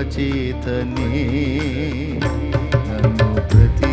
కృపచేతనే నన్ను ప్రతి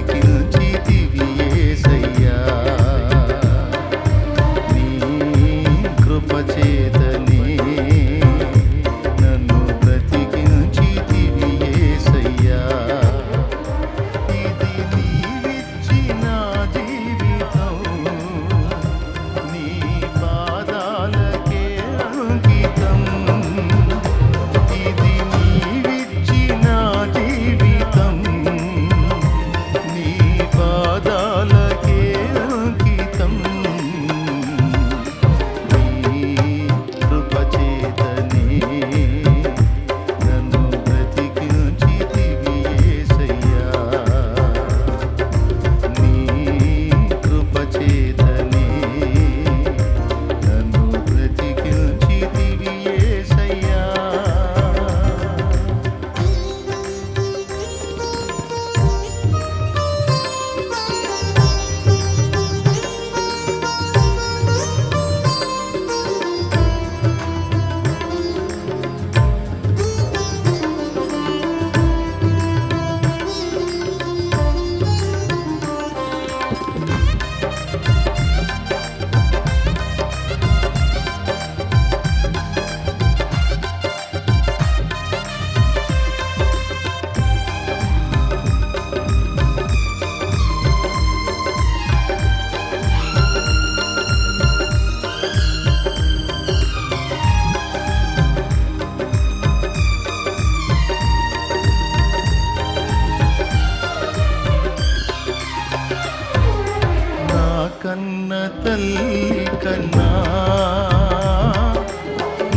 కన్నా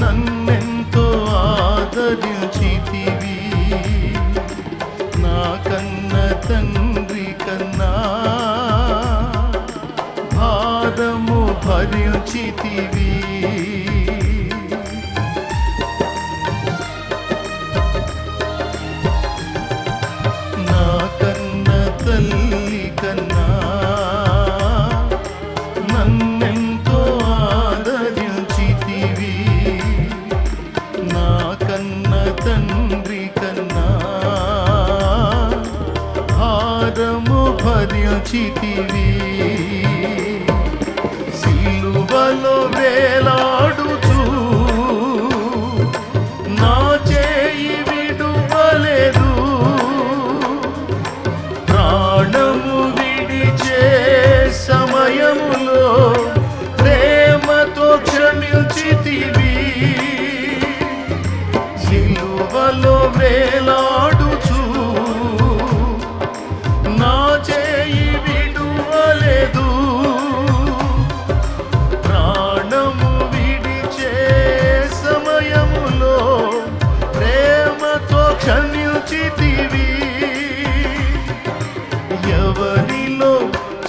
నన్నెంతో ఆదరించితివి. నా కన్న తండ్రి కన్నా భారము భరించితివి. భరించితివి సిలువలో వేలాడుచు నా చేయి విడువలేదు. ప్రాణము విడిచే సమయములో ప్రేమతో క్షమించితివి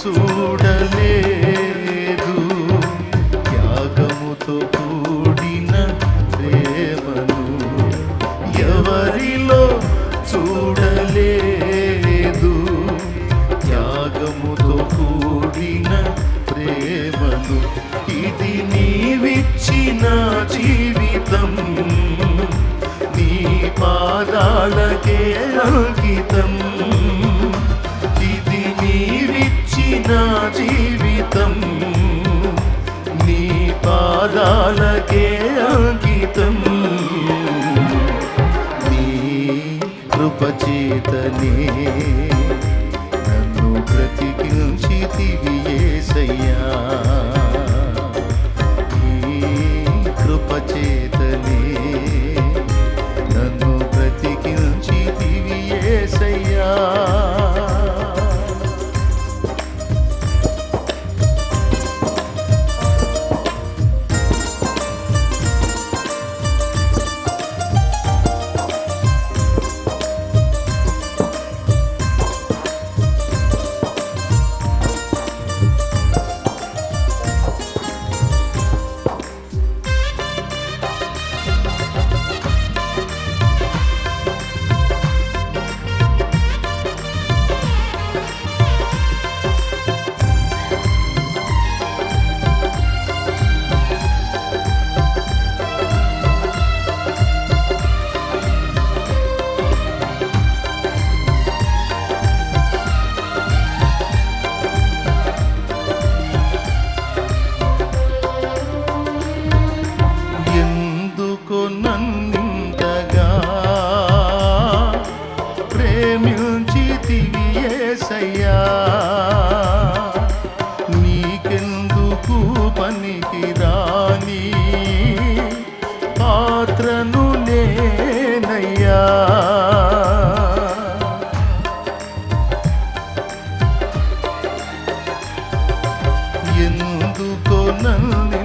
చూడలేదు. త్యాగముతో కూడిన ప్రేమను ఎవరిలో చూడలేదు. త్యాగముతో కూడిన ప్రేమను ఇది నీవిచ్చిన జీవితం. నీ పాదాలకే అంకితం. పాదాలకే అంకితం. నీ కృపచేతనే నన్ను ప్రతి 能力。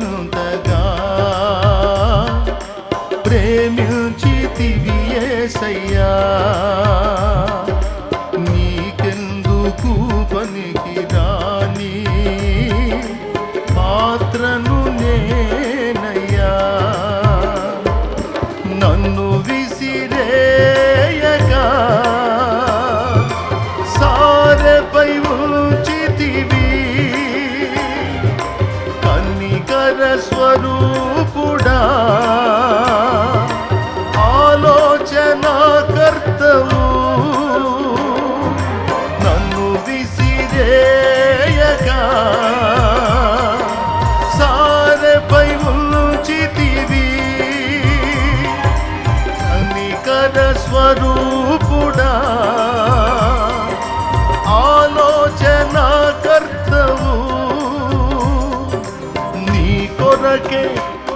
కొరకే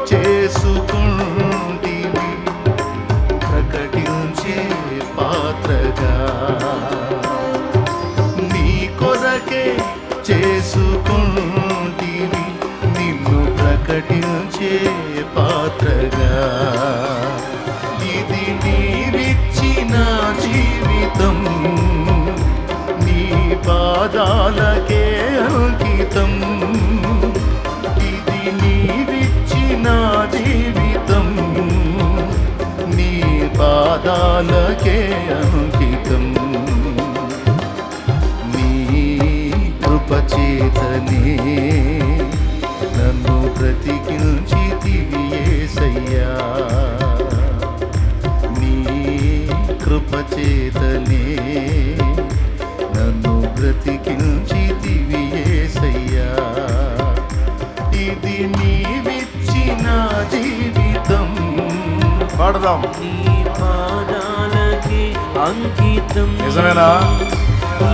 చేసుకుంటివి ప్రకటించే పాత్రగా. నీ కొరకే చేసుకుంటివి నిన్ను ప్రకటించే పాదాలకే అంకితం. నీ కృపచేతనే నన్ను బ్రతికించితివి నీ కృపచేతనే నన్ను బ్రతికించితివి యేసయ్యా ఇది నీవిచ్చిన జీవితం. పాడదాం. అంకితం. నిజమేనా?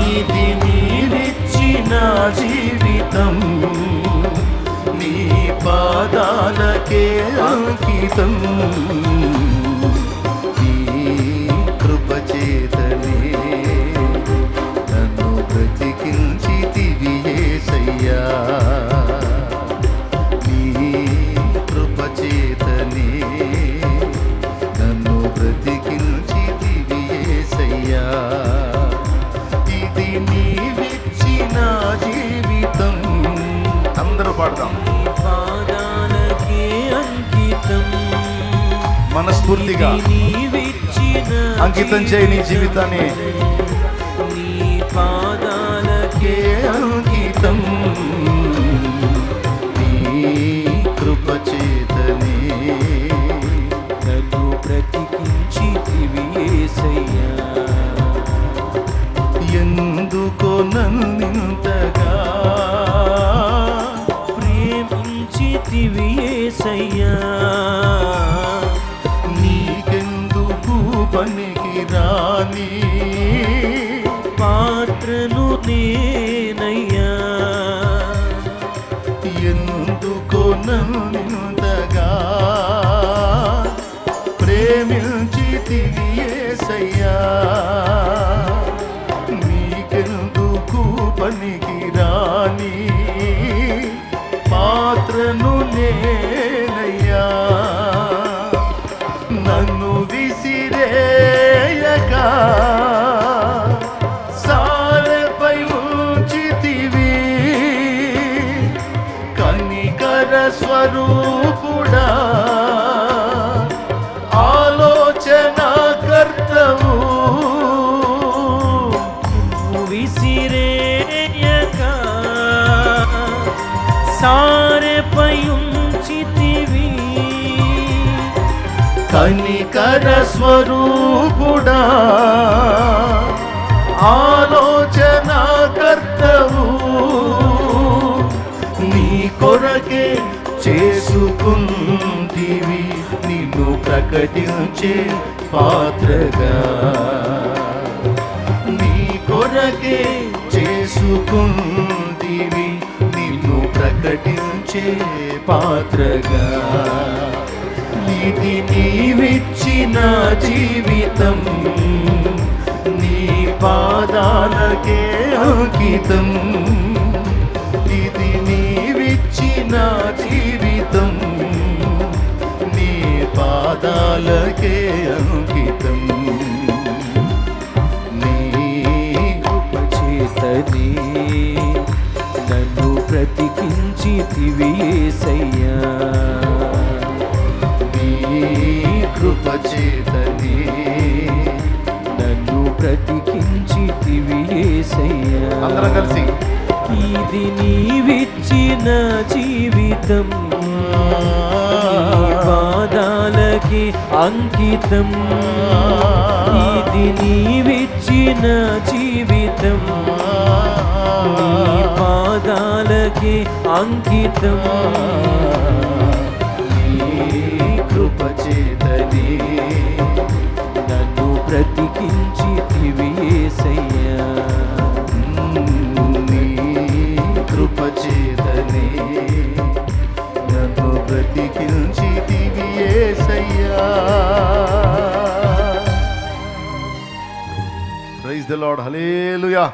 ఇది నీవిచ్చిన జీవితం. నీ పాదాలకే అంకితం. పాడదాం. మనస్ఫూర్తిగా అంకితం చేయి నీ జీవితాన్ని ఎందుకో నన్నింతగా ప్రేమించితివి యేసయ్యా నీకెందుకు పనికి రాని పాత్రను నేనయ్యా. నన్ను విసిరేయగా సారెపై ఉంచితివి కనికర స్వరూపుడా ఆలోచన కర్తవు నీ కొరకే చేసుకుంటివి నిన్ను ప్రకటించే పాత్రగా. నీ కొరకే చేసుకుంటివి ప్రకటించే పాత్రగా. నీటి నీవిచ్చిన జీవితం నీ పాదాలకే అంకితం. ఇది నీవిచ్చిన జీవితం నీ పాదాలకే అంకితం. బ్రతికించితివి ఏసయ్యా. నన్ను బ్రతికించితివి ఏసయ్యా. అందరం కలిసి. ఇది నీవిచ్చిన జీవితం. పాదాలకి అంకితం. ఇది నీవిచ్చిన నీ పాదాలకి అంకితమా? నీ కృప చేతనే నన్ను బ్రతికించి ఏసయ్యా. నీ కృప చేతనే నన్ను బ్రతికించి దివియేసయ్యా ప్రైజ్ ద లార్డ్ హలేలుయా